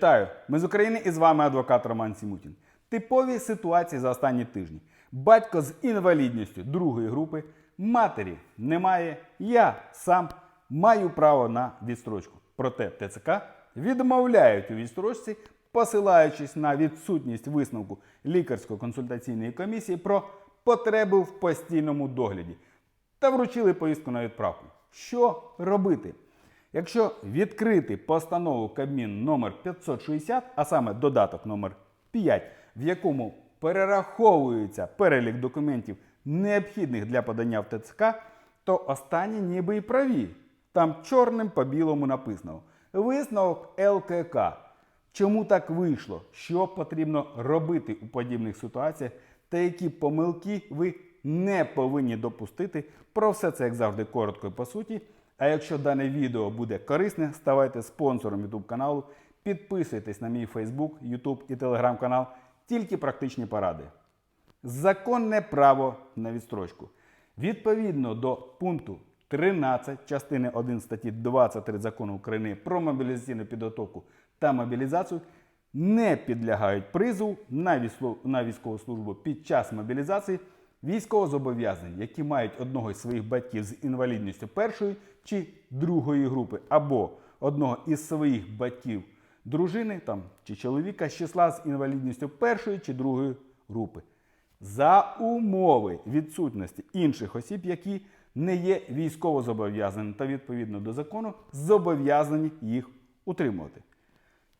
Вітаю! Ми з України і з вами адвокат Роман Сімутін. Типові ситуації за останні тижні. Батько з інвалідністю другої групи, матері немає. Я сам маю право на відстрочку. Проте ТЦК відмовляють у відстрочці, посилаючись на відсутність висновку лікарсько-консультаційної комісії про потребу в постійному догляді та вручили повістку на відправку. Що робити? Якщо відкрити постанову Кабмін номер 560, а саме додаток номер 5, в якому перераховується перелік документів, необхідних для подання в ТЦК, то останні ніби і праві. Там чорним по білому написано. Висновок ЛКК. Чому так вийшло? Що потрібно робити у подібних ситуаціях, та які помилки ви не повинні допустити? Про все це, як завжди, коротко і по суті. А якщо дане відео буде корисне, ставайте спонсором YouTube каналу, підписуйтесь на мій Facebook, YouTube і Telegram канал. Тільки практичні поради. Законне право на відстрочку. Відповідно до пункту 13 частини 1 статті 23 закону України про мобілізаційну підготовку та мобілізацію не підлягають призову на військову службу під час мобілізації військовозобов'язані, які мають одного із своїх батьків з інвалідністю першої чи другої групи, або одного із своїх батьків дружини там, чи чоловіка з числа з інвалідністю першої чи другої групи за умови відсутності інших осіб, які не є військовозобов'язаними та відповідно до закону зобов'язані їх утримувати.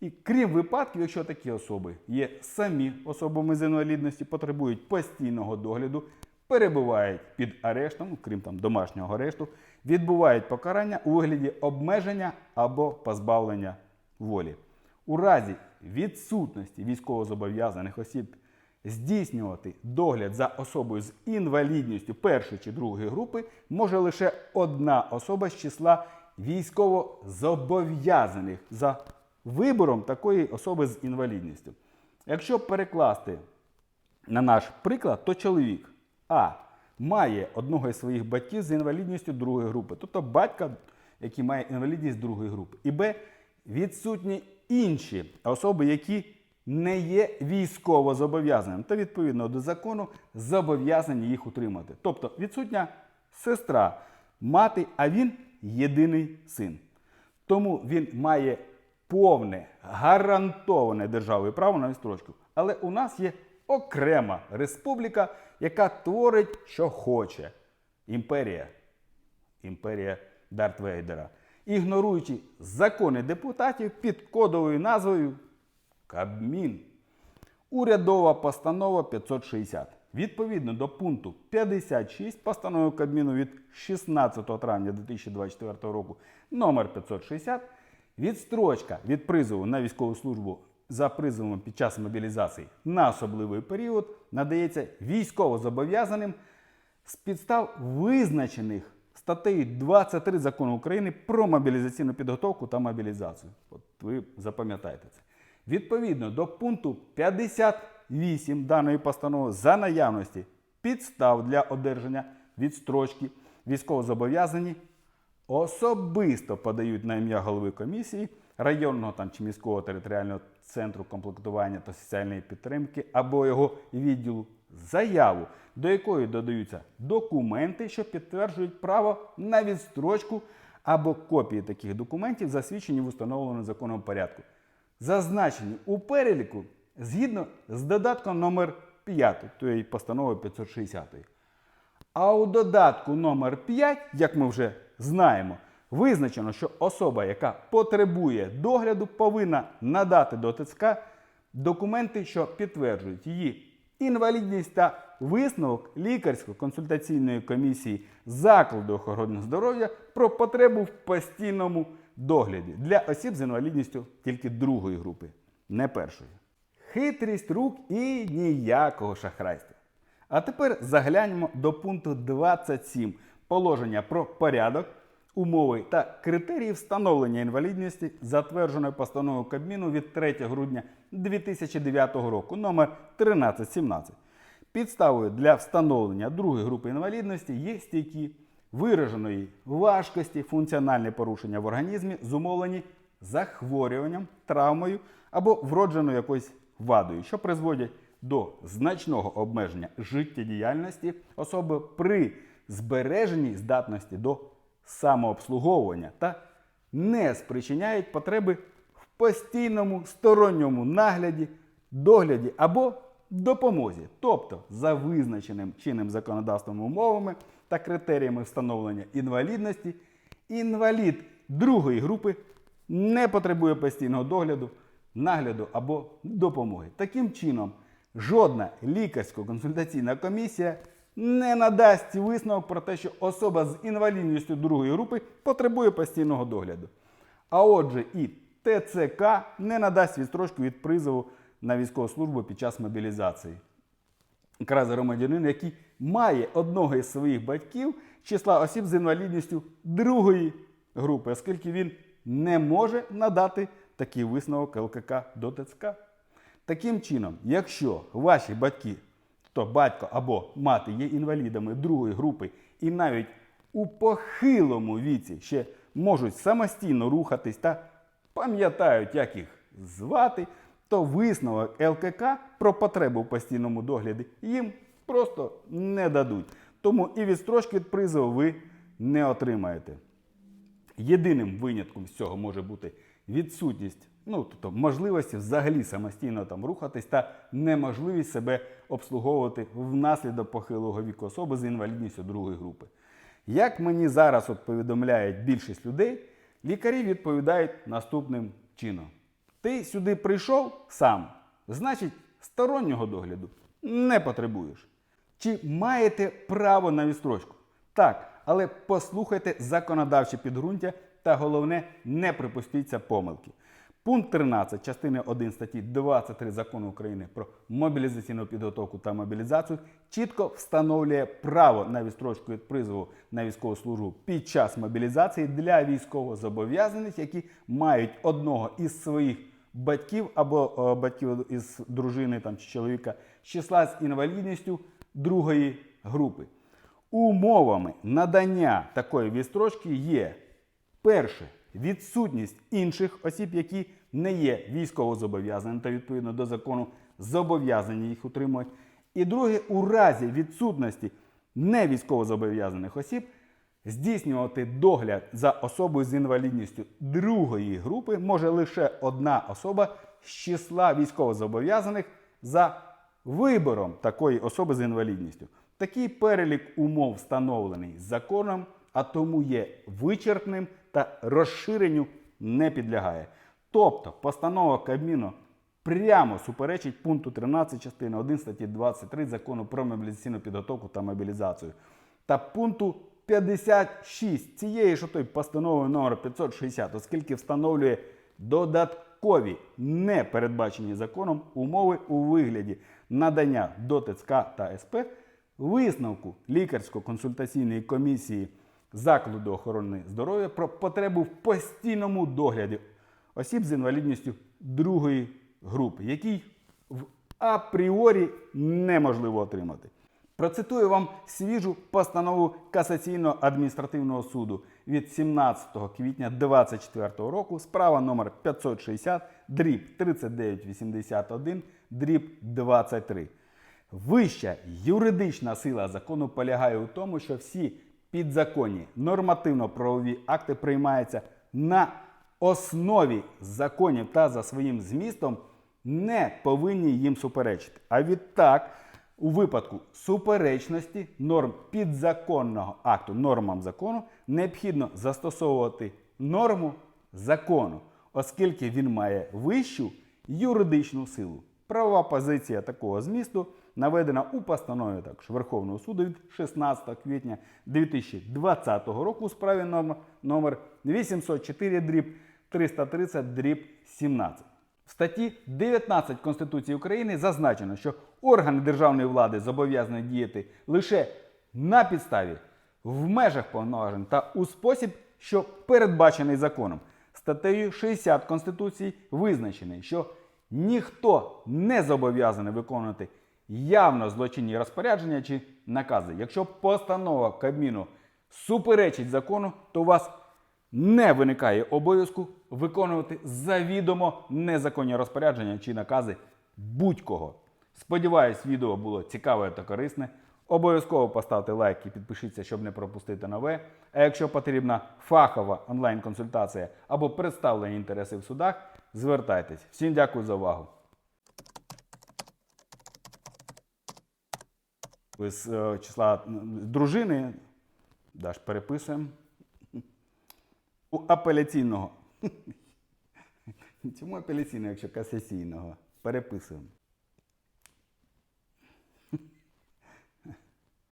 І крім випадків, якщо такі особи є самі особами з інвалідності, потребують постійного догляду, перебувають під арештом, крім там домашнього арешту, відбувають покарання у вигляді обмеження або позбавлення волі. У разі відсутності військовозобов'язаних осіб здійснювати догляд за особою з інвалідністю першої чи другої групи може лише одна особа з числа військовозобов'язаних за вибором такої особи з інвалідністю. Якщо перекласти на наш приклад, то чоловік А має одного із своїх батьків з інвалідністю другої групи, тобто батька, який має інвалідність другої групи, і Б відсутні інші особи, які не є військово зобов'язаними та відповідно до закону зобов'язані їх утримати. Тобто відсутня сестра, мати, а він єдиний син. Тому він має повне, гарантоване державою право на відстрочку. Але у нас є окрема республіка, яка творить, що хоче. Імперія. Імперія Дарт Вейдера. Ігноруючи закони депутатів під кодовою назвою Кабмін. Урядова постанова 560. Відповідно до пункту 56 постанови Кабміну від 16 травня 2024 року номер 560 відстрочка від призову на військову службу за призовом під час мобілізації на особливий період надається військовозобов'язаним з підстав визначених статтею 23 закону України про мобілізаційну підготовку та мобілізацію. От ви запам'ятаєте це. Відповідно до пункту 58 даної постанови за наявності підстав для одержання відстрочки військовозобов'язані особисто подають на ім'я голови комісії районного там, чи міського територіального центру комплектування та соціальної підтримки або його відділу заяву, до якої додаються документи, що підтверджують право на відстрочку або копії таких документів, засвідчені в установленому законом порядку, зазначені у переліку згідно з додатком номер 5 тієї постанови 560. А у додатку номер 5, як ми вже знаємо, визначено, що особа, яка потребує догляду, повинна надати до ТЦК документи, що підтверджують її інвалідність та висновок лікарсько-консультаційної комісії закладу охорони здоров'я про потребу в постійному догляді для осіб з інвалідністю тільки другої групи, не першої. Хитрість рук і ніякого шахрайства. А тепер заглянемо до пункту 27 положення про порядок, умови та критерії встановлення інвалідності, затвердженої постановою Кабміну від 3 грудня 2009 року номер 1317. Підставою для встановлення другої групи інвалідності є стійкі вираженої важкості, функціональні порушення в організмі, зумовлені захворюванням, травмою або вродженою якоюсь вадою, що призводять до значного обмеження життєдіяльності особи при збереженні здатності до самообслуговування та не спричиняють потреби в постійному сторонньому нагляді, догляді або допомозі, тобто за визначеним чинним законодавством умовами та критеріями встановлення інвалідності, інвалід другої групи не потребує постійного догляду, нагляду або допомоги. Таким чином, жодна лікарсько-консультаційна комісія не надасть висновок про те, що особа з інвалідністю другої групи потребує постійного догляду. А отже, і ТЦК не надасть відстрочку від призову на військову службу під час мобілізації. Якраз громадянин, який має одного із своїх батьків числа осіб з інвалідністю другої групи, оскільки він не може надати такий висновок ЛКК до ТЦК. Таким чином, якщо ваші батьки, то батько або мати є інвалідами другої групи і навіть у похилому віці ще можуть самостійно рухатись та пам'ятають, як їх звати, то висновок ЛКК про потребу в постійному догляді їм просто не дадуть. Тому і відстрочки від призову ви не отримаєте. Єдиним винятком з цього може бути відсутність, ну тобто можливості взагалі самостійно там рухатись та неможливість себе обслуговувати внаслідок похилого віку особи з інвалідністю другої групи. Як мені зараз от повідомляють більшість людей, лікарі відповідають наступним чином: ти сюди прийшов сам, значить, стороннього догляду не потребуєш. Чи маєте право на відстрочку? Так, але послухайте законодавче підґрунтя та головне, не припустіться помилки. Пункт 13 частини 1 статті 23 закону України про мобілізаційну підготовку та мобілізацію чітко встановлює право на відстрочку від призову на військову службу під час мобілізації для військовозобов'язаних, які мають одного із своїх батьків або е, батьків із дружини там, чи чоловіка з числа з інвалідністю другої групи. Умовами надання такої відстрочки є перше відсутність інших осіб, які не є військовозобов'язаними та відповідно до закону зобов'язані їх утримувати. І друге, у разі відсутності невійськовозобов'язаних осіб здійснювати догляд за особою з інвалідністю другої групи може лише одна особа з числа військовозобов'язаних за вибором такої особи з інвалідністю. Такий перелік умов встановлений законом, а тому є вичерпним та розширенню не підлягає. Тобто постанова Кабміну прямо суперечить пункту 13 частини 1 статті 23 закону про мобілізаційну підготовку та мобілізацію та пункту 56 цієї ж той постанови номер 560, оскільки встановлює додаткові не передбачені законом умови у вигляді надання до ТЦК та СП висновку лікарсько-консультаційної комісії закладу охорони здоров'я про потребу в постійному догляді осіб з інвалідністю другої групи, який в апріорі неможливо отримати. Процитую вам свіжу постанову Касаційного адміністративного суду від 17 квітня 2024 року, справа номер 560, дріб 3981, дріб 23. Вища юридична сила закону полягає у тому, що всі підзаконні нормативно-правові акти приймаються на основі законів та за своїм змістом не повинні їм суперечити. А відтак, у випадку суперечності норм підзаконного акту нормам закону необхідно застосовувати норму закону, оскільки він має вищу юридичну силу. Правова позиція такого змісту наведена у постанові також Верховного суду від 16 квітня 2020 року у справі номер, номер 804 дріб 330 дріб 17. В статті 19 Конституції України зазначено, що органи державної влади зобов'язані діяти лише на підставі, в межах повноважень та у спосіб, що передбачений законом. Статтею 60 Конституції визначений, що ніхто не зобов'язаний виконувати явно злочинні розпорядження чи накази. Якщо постанова Кабміну суперечить закону, то у вас не виникає обов'язку виконувати завідомо незаконні розпорядження чи накази будь-кого. Сподіваюсь, відео було цікаве та корисне. Обов'язково поставте лайк і підпишіться, щоб не пропустити нове. А якщо потрібна фахова онлайн-консультація або представлення інтересів в судах, звертайтесь. Всім дякую за увагу. з е, числа дружини, Даш, переписуємо. У апеляційного. Чому апеляційного, якщо касаційного? Переписуємо.